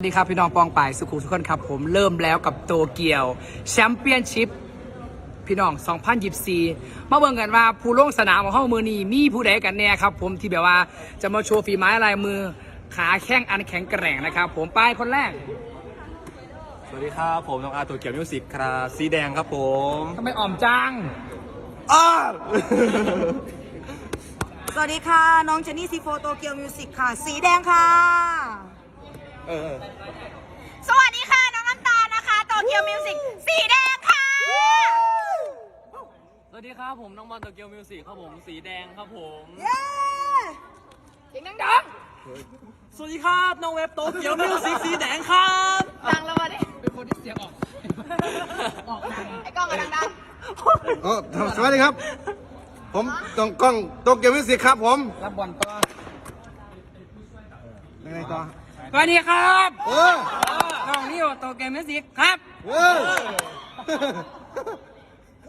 สวัสดีครับ พี่น้องปองป่ายสุขุมทุกคนครับ ผมเริ่มแล้วกับโตเกียว แชมเปี้ยนชิพพี่น้อง 2024 มาเบิ่งกันว่าผู้ลงสนามของห้องมือนี้มีผู้ใดกันแน่ครับ ผมที่แบบว่าจะมาโชว์ฝีไม้ลายมือขาแข้งอันแข็งแกร่งนะครับ ผมไปคนแรกสวัสดีครับผมน้องอาร์ตัวเกียวมิวสิกครับสีแดงครับผมทำไมอ่อมจังอ้าสวัสดีค่ะ น้องเจนนี่ซีโฟโตเกียวมิวสิกค่ะ สีแดงค่ะ เออ สวัสดีค่ะน้องน้ำตาลนะคะโตเกียวมิวสิกสีแดงค่ะ สวัสดีครับผมน้องบอลโตเกียวมิวสิกครับผมสีแดงครับผมเสียงดังสวัสดีครับน้องเว็บโตเกียวมิวสิกสีแดงครับดังแล้ววะเนี่ยๆเป็นคนที่เสียงออก ออกดังไอ้กล้องกำลังดังโอ้สวัสดีครับ ผมตองกล้องโตเกียวมิวสิกครับผม รับบอลต่อยังไงต่อ สวัสดีครับเออน้องนิวโตเกียวมิวสิกครับเออ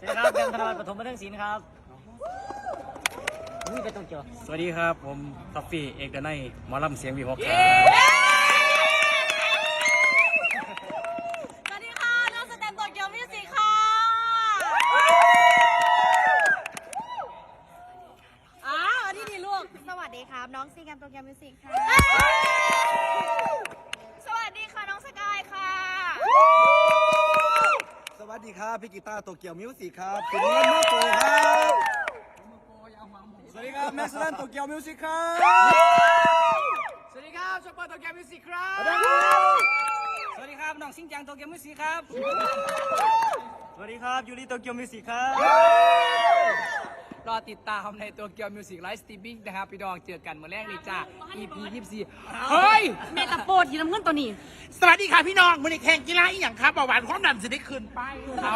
สวัสดีครับเบนธนวัฒน์ปฐมบันเทิงศิลป์ครับนี่เป็นโตเกียวสวัสดีครับ ผมท็อฟฟี่เอกดนัยหมอลำเสียงวีฮอกครับ สวัสดีค่ะ น้องสแตมโตเกียวมิวสิกค่ะอ้าวอันนี้ดีลูก สวัส ดีครับ น้องซีแกมโปรแกรมมิวสิกค่ะ สวัสดีค่ะ น้องสกายค่ะ สวัสดีครับพี่กีตาร์โตเกียวมิวสิกครับคุณเล่นมาโกครับสวัสดีครับแม็กซ์แลนโตเกียวมิวสิกครับสวัสดีครับชอปเปอร์โตเกียวมิวสิกครับ สวัสดีครับน้องซิงจังโตเกียวมิวสิกครับ สวัสดีครับยูริโตเกียวมิวสิกครับร อติดตามในตัวเกียวมิวสิกไลฟ์สตรีมมิ่งนะครับ พี่ดองเจอกันเมื่อแรกนี่จ้า EP 24เฮ้ย เมตาโปดทีน้ำเงินตัวนี้ สวัสดีค่ะพี่น้องมือในแข่งกีฬาอีหยังครับเบาหวานความดันจะได้ขึ้นไปเขา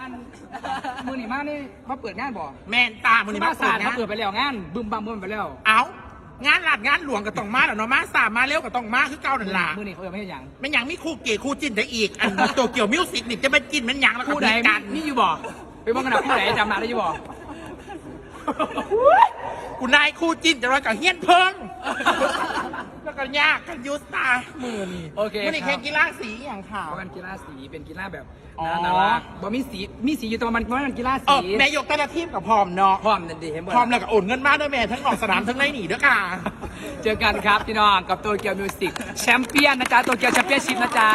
อันมือหนีมากนี่มาเปิดงานบ่แมนตามือนี้มามาสาเปิดดเขานะเปิดไปแล้วงานบึมบัมบึมไปแล้วเอางานหลัดงานหลวงก็ต้องมาแล้วเนาะมาสามมาเร็วก็ต้องมาคือเก่านั่นล่ะมือนี่เขาจะไม่ให้หยังมันหยังมีคู่เกย์คู่จิ้นได้อีก อันตัวเกี่ยวมิวสิกนี่จะเป็นจิ้นมันหยังแล้วก็คู่ใดมีกันนี่อยู่บ่ไปบ้างกันนะคู่ไหนจำหนาได้อยู่บ่ กูนายคู่จิ้นจะรอยกับเฮียนเพิงแล้วก็ยากกันยุสตามือนี่โอเคมือในคแข่รับงกีฬาสีอย่างข่าว เพราะมันกีฬาสีเป็นกีฬาแบบอ๋อ น่ารักบ่มีสีมีสีอยู่แต่ว่ามันมันกีฬาเอสีอแม่ยกแต่ละทีมกับพร้อมเนาะพร้อมนั่นดีเห็นบ่พร้อมแล้วก็โอนเงินมาด้วยแม่ทั้งนอกสนามทั้งในหนีด้วยค่ะ เจอกันครับพี่น้องกับตัวเกียวมิวสิกแชมเปี้ยนนะจ๊ะตัวเกียวแชมเปี้ยนชิพนะจ๊ะ